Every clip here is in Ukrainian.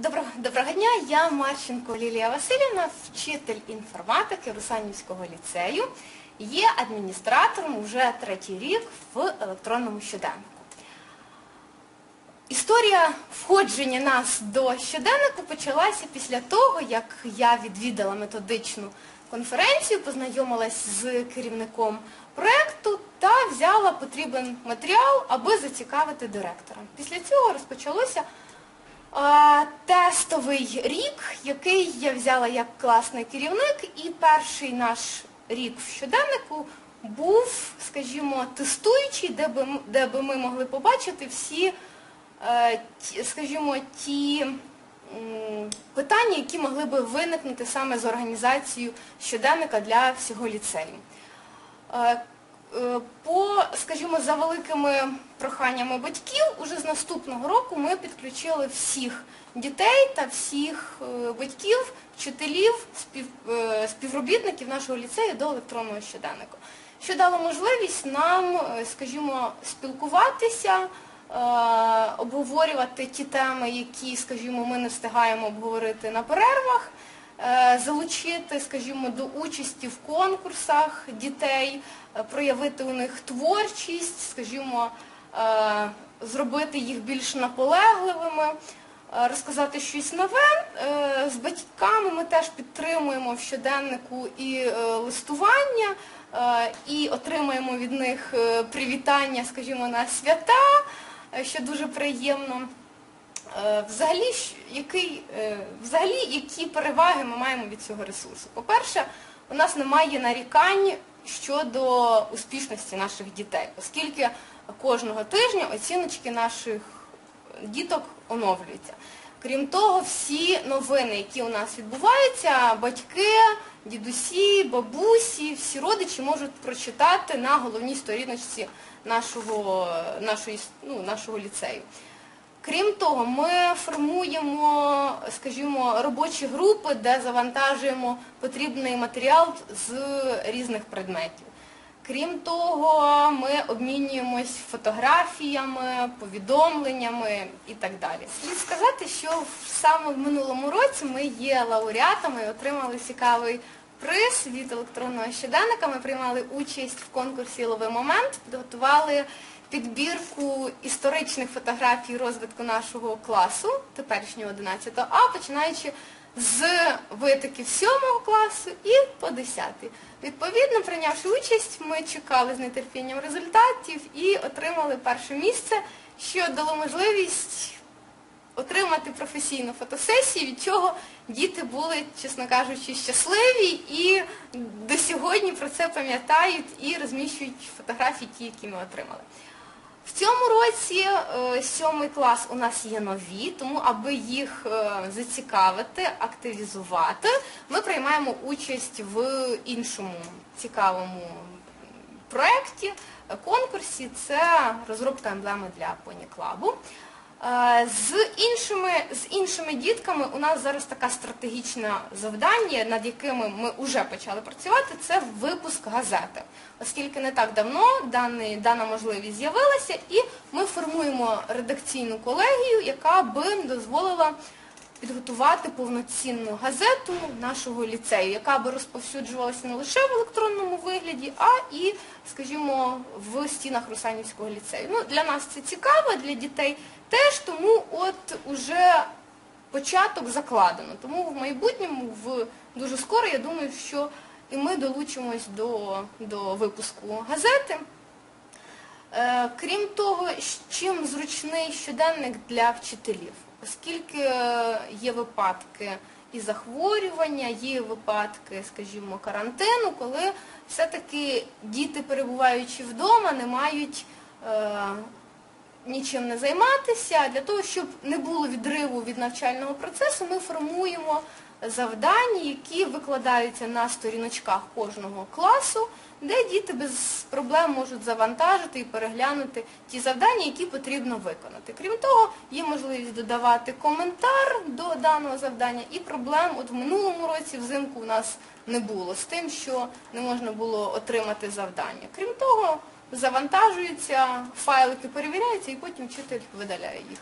Доброго, доброго дня, я Марченко Лілія Васильівна, вчитель інформатики Русанівського ліцею. Є адміністратором вже третій рік в електронному щоденнику. Історія входження нас до щоденнику почалася після того, як я відвідала методичну конференцію, познайомилась з керівником проєкту та взяла потрібен матеріал, аби зацікавити директора. Після цього розпочалося тестовий рік, який я взяла як класний керівник, і перший наш рік в щоденнику був, скажімо, тестуючий, де би, де би ми могли побачити всі, е, скажімо, ті питання, які могли би виникнути саме з організацією щоденника для всього ліцею. Е, По, скажімо, за великими проханнями батьків, уже з наступного року ми підключили всіх дітей та всіх е, батьків, вчителів, спів, е, співробітників нашого ліцею до електронного щоденника, що дало можливість нам, скажімо, спілкуватися, обговорювати ті теми, які, скажімо, ми не встигаємо обговорити на перервах, залучити, скажімо, до участі в конкурсах дітей, е, проявити у них творчість, скажімо, е, зробити їх більш наполегливими, е, розказати щось нове. Е, З батьками ми теж підтримуємо в щоденнику і е, листування, е, і отримуємо від них е, привітання, скажімо, на свята, е, що дуже приємно. Е, Взагалі, який, е, взагалі, які переваги ми маємо від цього ресурсу? По-перше, у нас немає нарікань щодо успішності наших дітей, оскільки кожного тижня оціночки наших діток оновлюються. Крім того, всі новини, які у нас відбуваються, батьки, дідусі, бабусі, всі родичі можуть прочитати на головній сторіночці нашого, нашої, ну, нашого ліцею. Крім того, ми формуємо, скажімо, робочі групи, де завантажуємо потрібний матеріал з різних предметів. Крім того, ми обмінюємось фотографіями, повідомленнями і так далі. Слід сказати, що саме в минулому році ми є лауреатами і отримали цікавий приз від електронного щоденника. Ми приймали участь в конкурсі Ловий момент, підготували підбірку історичних фотографій розвитку нашого класу, теперішнього 11 А, починаючи з витоків 7 класу і по 10. Відповідно, прийнявши участь, ми чекали з нетерпінням результатів і отримали перше місце, що дало можливість отримати професійну фотосесію, від чого діти були, чесно кажучи, щасливі і до сьогодні про це пам'ятають і розміщують фотографії ті, які ми отримали. В цьому році е, сьомий клас у нас є нові, тому аби їх е, зацікавити, активізувати, ми приймаємо участь в іншому цікавому проєкті, конкурсі. Це розробка емблеми для Поні Клабу. Е, З іншими, з іншими дітками у нас зараз таке стратегічне завдання, над якими ми вже почали працювати, це випуск газети. Оскільки не так давно даний, дана можливість з'явилася, і ми формуємо редакційну колегію, яка би дозволила підготувати повноцінну газету нашого ліцею, яка би розповсюджувалася не лише в електронному вигляді, а і, скажімо, в стінах Русанівського ліцею. Ну, для нас це цікаво, для дітей теж, тому от уже початок закладено. Тому в майбутньому, в дуже скоро, я думаю, що і ми долучимось до, до випуску газети. Е, Крім того, чим зручний щоденник для вчителів, оскільки є випадки і захворювання, є випадки, скажімо, карантину, коли все-таки діти, перебуваючи вдома, не мають е, нічим не займатися. Для того, щоб не було відриву від навчального процесу, ми формуємо завдання, які викладаються на сторіночках кожного класу, де діти без проблем можуть завантажити і переглянути ті завдання, які потрібно виконати. Крім того, є можливість додавати коментар до даного завдання і проблем. От в минулому році взимку у нас не було з тим, що не можна було отримати завдання. Крім того, завантажуються, файлики перевіряються і потім вчитель видаляє їх.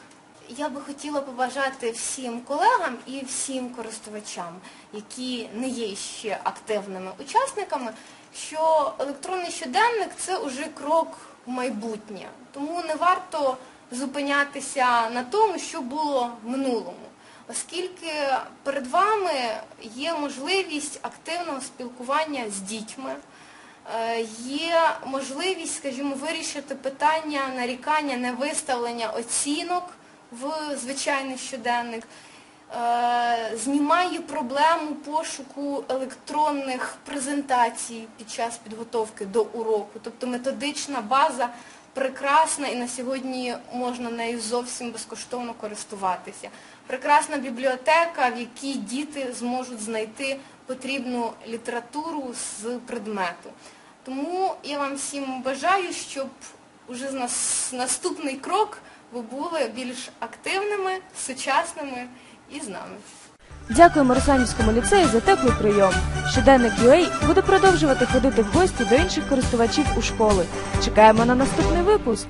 я би хотіла побажати всім колегам і всім користувачам, які не є ще активними учасниками, що електронний щоденник це уже крок в майбутнє. Тому не варто зупинятися на тому, що було в минулому, оскільки перед вами є можливість активного спілкування з дітьми. Е, Є можливість, скажімо, вирішити питання нарікання, невиставлення оцінок в звичайний щоденник, Е, знімає проблему пошуку електронних презентацій під час підготовки до уроку. Тобто методична база прекрасна і на сьогодні можна нею зовсім безкоштовно користуватися. Прекрасна бібліотека, в якій діти зможуть знайти потрібну літературу з предмету. Тому я вам всім бажаю, щоб уже наступний крок ви були більш активними, сучасними і з нами. Дякуємо Русанівському ліцею за теплий прийом. Щоденник UA буде продовжувати ходити в гості до інших користувачів у школи. Чекаємо на наступний випуск.